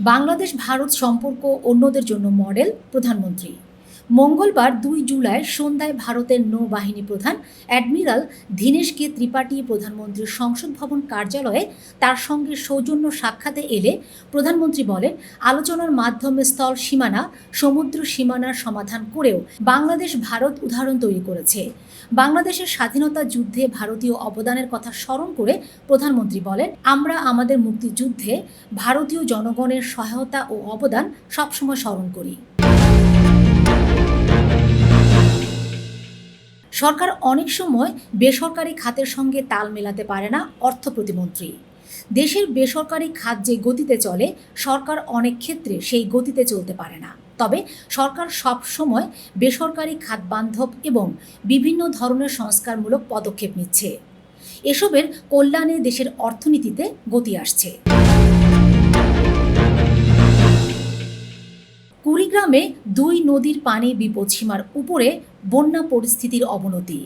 বাংলাদেশ ভারত সম্পর্ক অন্যদের জন্য মডেল প্রধানমন্ত্রী। মঙ্গলবার দুই জুলাই সন্ধ্যায় ভারতের নৌবাহিনী প্রধান অ্যাডমিরাল দীনেশ কে ত্রিপাঠী প্রধানমন্ত্রীর সংসদ ভবন কার্যালয়ে তার সঙ্গে সৌজন্য সাক্ষাতে এলে প্রধানমন্ত্রী বলেন, আলোচনার মাধ্যমে স্থল সীমানা, সমুদ্র সীমানার সমাধান করেও বাংলাদেশ ভারত উদাহরণ তৈরি করেছে। বাংলাদেশের স্বাধীনতা যুদ্ধে ভারতীয় অবদানের কথা স্মরণ করে প্রধানমন্ত্রী বলেন, আমরা আমাদের মুক্তিযুদ্ধে ভারতীয় জনগণের সহায়তা ও অবদান সবসময় স্মরণ করি। সরকার অনেক সময় বেসরকারি খাতের সঙ্গে তাল মেলাতে পারে না, অর্থ প্রতিমন্ত্রী। দেশের বেসরকারি খাত যে গতিতে চলে, সরকার অনেক ক্ষেত্রে সেই গতিতে চলতে পারে না। তবে সরকার সব সময় বেসরকারি খাত বান্ধব এবং বিভিন্ন ধরনের সংস্কারমূলক পদক্ষেপ নিচ্ছে। এসবের কল্যাণে দেশের অর্থনীতিতে গতি আসছে। কুড়িগ্রামে দুই নদীর পানি বিপদসীমার উপরে বন্যা পরিস্থিতির অবনতি।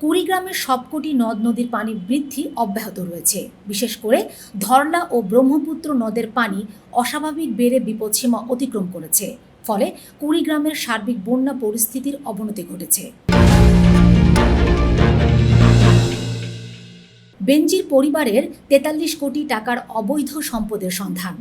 কুড়িগ্রামের সবকটি নদ নদীর পানি বৃদ্ধি অব্যাহত রয়েছে। বিশেষ করে ধরলা ও ব্রহ্মপুত্র নদের পানি অস্বাভাবিক বেড়ে বিপদসীমা অতিক্রম করেছে। ফলে কুড়িগ্রামের সার্বিক বন্যা পরিস্থিতির অবনতি ঘটেছে। বেঞ্জির পরিবারের তেতাল্লিশ কোটি টাকার অবৈধ সম্পদের সন্ধান।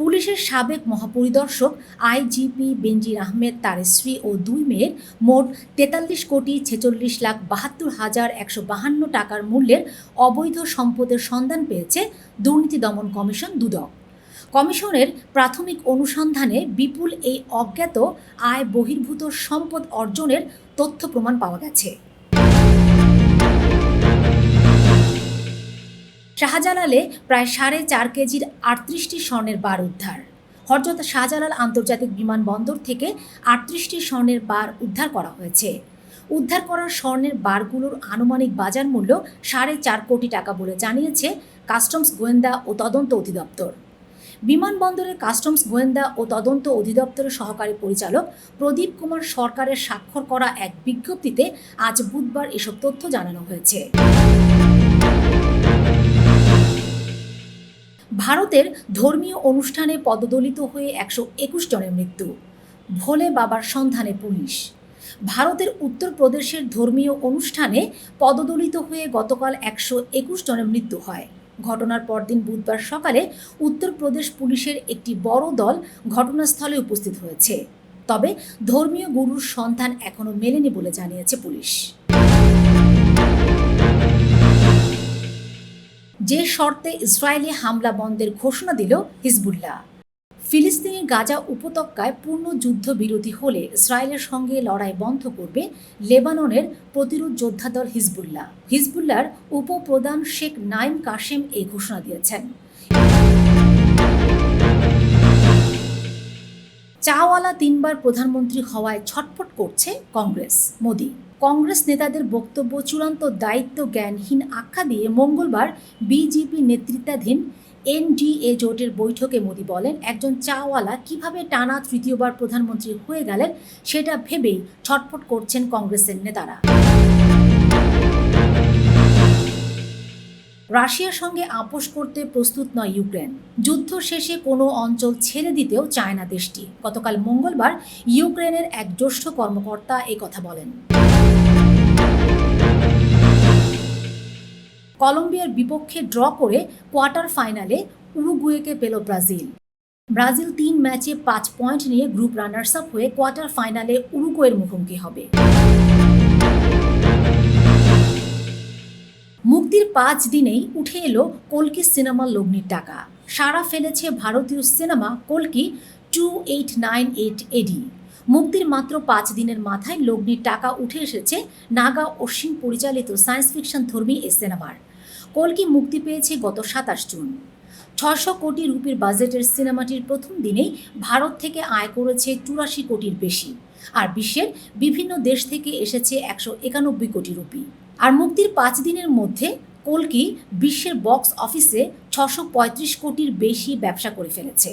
পুলিশের সাবেক মহাপরিদর্শক আইজিপি বেনজির আহমেদ, তার স্ত্রী ও দুই মেয়ের মোট তেতাল্লিশ কোটি ছেচল্লিশ লাখ বাহাত্তর হাজার একশো বাহান্ন টাকার মূল্যের অবৈধ সম্পদের সন্ধান পেয়েছে দুর্নীতি দমন কমিশন দুদক। কমিশনের প্রাথমিক অনুসন্ধানে বিপুল এই অজ্ঞাত আয় বহির্ভূত সম্পদ অর্জনের তথ্য প্রমাণ পাওয়া গেছে। শাহজালালে প্রায় সাড়ে চার কেজির আটত্রিশটি স্বর্ণের বার উদ্ধার। হরজত শাহজালাল আন্তর্জাতিক বিমানবন্দর থেকে আটত্রিশটি স্বর্ণের বার উদ্ধার করা হয়েছে। উদ্ধার করা স্বর্ণের বারগুলোর আনুমানিক বাজার মূল্য সাড়ে চার কোটি টাকা বলে জানিয়েছে কাস্টমস গোয়েন্দা ও তদন্ত অধিদপ্তর। বিমানবন্দরের কাস্টমস গোয়েন্দা ও তদন্ত অধিদপ্তরের সহকারী পরিচালক প্রদীপ কুমার সরকারের স্বাক্ষর করা এক বিজ্ঞপ্তিতে আজ বুধবার এসব তথ্য জানানো হয়েছে। ভারতের ধর্মীয় অনুষ্ঠানে পদদলিত হয়ে একশো একুশ জনের মৃত্যু। ভোলে বাবার সন্ধানে পুলিশ। ভারতের উত্তরপ্রদেশের ধর্মীয় অনুষ্ঠানে পদদলিত হয়ে গতকাল একশো একুশ জনের মৃত্যু হয়। ঘটনার পরদিন বুধবার সকালে উত্তরপ্রদেশ পুলিশের একটি বড় দল ঘটনাস্থলে উপস্থিত হয়েছে। তবে ধর্মীয় গুরুর সন্ধান এখনও মেলেনি বলে জানিয়েছে পুলিশ। যে শর্তে ইসরায়েলি হামলা বন্ধের ঘোষণা দিল হিজবুল্লাহ। ফিলিস্তিনের গাজা উপত্যকায় পূর্ণ যুদ্ধবিরতি হলে ইসরায়েলের সঙ্গে লড়াই বন্ধ করবে লেবাননের প্রতিরোধ যোদ্ধা দল হিজবুল্লাহ। হিজবুল্লাহর উপপ্রধান শেখ নাইম কাশেম এই ঘোষণা দিয়েছেন। চাওয়ালা তিনবার প্রধানমন্ত্রী হওয়ায় ছটফট করছে কংগ্রেস, মোদী। কংগ্রেস নেতাদের বক্তব্য, চূড়ান্ত দায়িত্ব জ্ঞানহীন আখ্যা দিয়ে মঙ্গলবার বিজেপি নেতৃত্বাধীন এনডিএ জোটের বৈঠকে মোদী বলেন, একজন চাওয়ালা কীভাবে টানা তৃতীয়বার প্রধানমন্ত্রী হয়ে গেলেন সেটা ভেবেই ছটফট করছেন কংগ্রেসের নেতারা। রাশিয়ার সঙ্গে আপোষ করতে প্রস্তুত নয় ইউক্রেন। যুদ্ধ শেষে কোনো অঞ্চল ছেড়ে দিতেও চায় না দেশটি। গতকাল মঙ্গলবার ইউক্রেনের এক জ্যেষ্ঠ কর্মকর্তা কথা বলেন। কলম্বিয়ার বিপক্ষে ড্র করে কোয়ার্টার ফাইনালে উরুগুয়েকে পেল ব্রাজিল। ব্রাজিল তিন ম্যাচে পাঁচ পয়েন্ট নিয়ে গ্রুপ রানার্স আপ হয়ে কোয়ার্টার ফাইনালে উরুগুয়ের মুখোমুখি হবে। মুক্তির পাঁচ দিনেই উঠে এলো কলকি সিনেমার লগ্নির টাকা। সারা ফেলেছে ভারতীয় cinema কলকি two eight nine eight AD. মুক্তির মাত্র পাঁচ দিনের মাথায় লগ্নির টাকা উঠে এসেছে নাগা অশ্বিন পরিচালিত সায়েন্স ফিকশন ধর্মী এই সিনেমার। কলকি মুক্তি পেয়েছে গত সাতাশ জুন। ছশো কোটি রুপির বাজেটের সিনেমাটির প্রথম দিনেই ভারত থেকে আয় করেছে চুরাশি কোটির বেশি, আর বিশ্বের বিভিন্ন দেশ থেকে এসেছে একশো একানব্বই কোটি রুপি। আর মুক্তির পাঁচ দিনের মধ্যে কলকি বিশ্বের বক্স অফিসে ছশো পঁয়ত্রিশ কোটির বেশি ব্যবসা করে ফেলেছে।